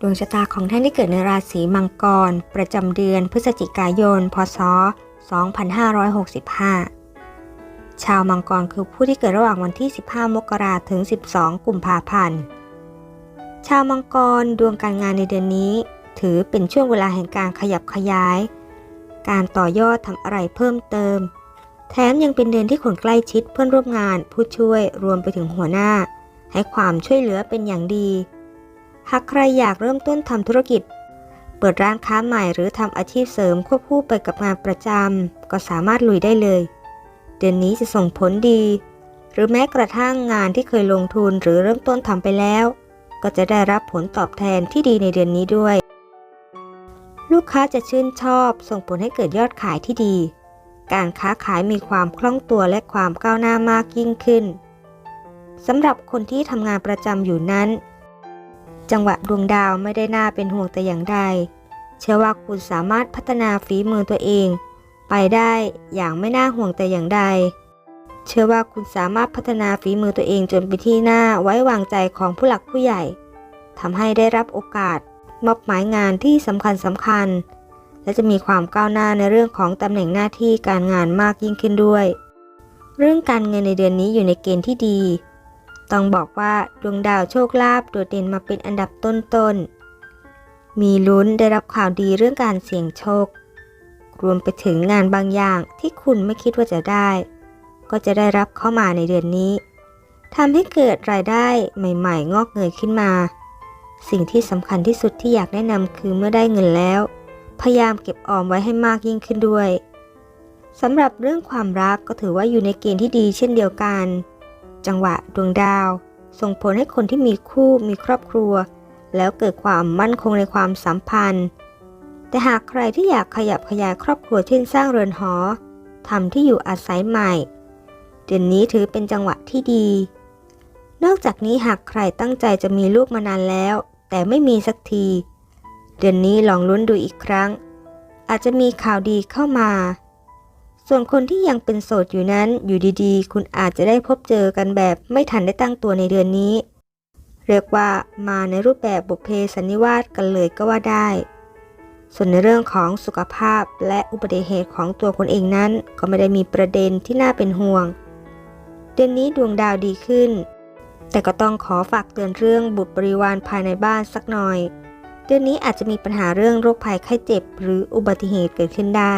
ดวงชะตาของท่านที่เกิดในราศีมังกร ประจำเดือนพฤศจิกายน พศ 2565 ชาวมังกรคือผู้ที่เกิดระหว่างวันที่ 15 มกราถึง 12 กุมภาพันธ์ ชาวมังกรดวงการงานในเดือนนี้ ถือเป็นช่วงเวลาแห่งการขยับขยาย การต่อยอดทำอะไรเพิ่มเติม แถมยังเป็นเดือนที่คนใกล้ชิดเพื่อนร่วมงาน ผู้ช่วยรวมไปถึงหัวหน้า ให้ความช่วยเหลือเป็นอย่างดี หากใครอยากเริ่มต้นทำธุรกิจ เปิดร้านค้าใหม่หรือทำอาชีพเสริมควบคู่ไปกับงานประจำก็สามารถลุยได้เลย เดือนนี้จะส่งผลดี หรือแม้กระทั่งงานที่เคยลงทุนหรือเริ่มต้นทำไปแล้ว ก็จะได้รับผลตอบแทนที่ดีในเดือนนี้ด้วย ลูกค้าจะชื่นชอบส่งผลให้เกิดยอดขายที่ดี การค้าขายมีความคล่องตัวและความก้าวหน้า มากยิ่งขึ้นสำหรับคนที่ทำงานประจำอยู่นั้น จังหวะดวงดาวไม่ได้น่าเป็นห่วงแต่อย่างใด เชื่อว่าคุณสามารถพัฒนาฝีมือตัวเอง ไปได้อย่างไม่น่าห่วงแต่อย่างใด เชื่อว่าคุณสามารถพัฒนาฝีมือตัวเองจนเป็นที่น่าไว้วางใจของผู้หลักผู้ใหญ่ทำให้ได้รับโอกาสมอบหมายงานที่สำคัญสำคัญ และจะมีความก้าวหน้าในเรื่องของตำแหน่งหน้าที่การงานมากยิ่งขึ้นด้วย เรื่องการเงินในเดือนนี้อยู่ในเกณฑ์ที่ดี ต้องบอกว่าดวงดาวโชคลาภโดดเด่นมาเป็นอันดับต้นๆ มีลุ้นได้รับข่าวดีเรื่องการเสี่ยงโชค รวมไปถึงงานบางอย่างที่คุณไม่คิดว่าจะได้ ก็จะได้รับเข้ามาในเดือนนี้ทำให้เกิดรายได้ใหม่ ๆ งอกเงยขึ้นมา สิ่งที่สำคัญที่สุดที่อยากแนะนำคือเมื่อได้เงินแล้ว พยายามเก็บออมไว้ให้มากยิ่งขึ้นด้วยสำหรับเรื่องความรักก็ถือว่าอยู่ในเกณฑ์ที่ดีเช่นเดียวกัน จังหวะดวงดาว ส่งผลให้คนที่มีคู่มีครอบครัว แล้วเกิดความมั่นคงในความสัมพันธ์ แต่หากใครที่อยากขยับขยายครอบครัวเช่นสร้างเรือนหอทำที่อยู่อาศัยใหม่ เดือนนี้ถือเป็นจังหวะที่ดี นอกจากนี้หากใครตั้งใจจะมีลูกมานานแล้ว แต่ไม่มีสักที เดือนนี้ลองลุ้นดูอีกครั้ง อาจจะมีข่าวดีเข้ามา ส่วนคนที่ยังเป็นโสดอยู่นั้นอยู่ดีๆ คุณอาจจะได้พบเจอกันแบบไม่ทันได้ตั้งตัวในเดือนนี้ เรียกว่ามาในรูปแบบบุพเพสันนิวาสกันเลยก็ว่าได้ ส่วนในเรื่องของสุขภาพและอุบัติเหตุของตัวคนเองนั้น ก็ไม่ได้มีประเด็นที่น่าเป็นห่วง เดือนนี้ดวงดาวดีขึ้น แต่ก็ต้องขอฝากเตือนเรื่องบุตรบริวารภายในบ้านสักหน่อย เดือนนี้อาจจะมีปัญหาเรื่องโรคภัยไข้เจ็บ หรืออุบัติเหตุเกิดขึ้นได้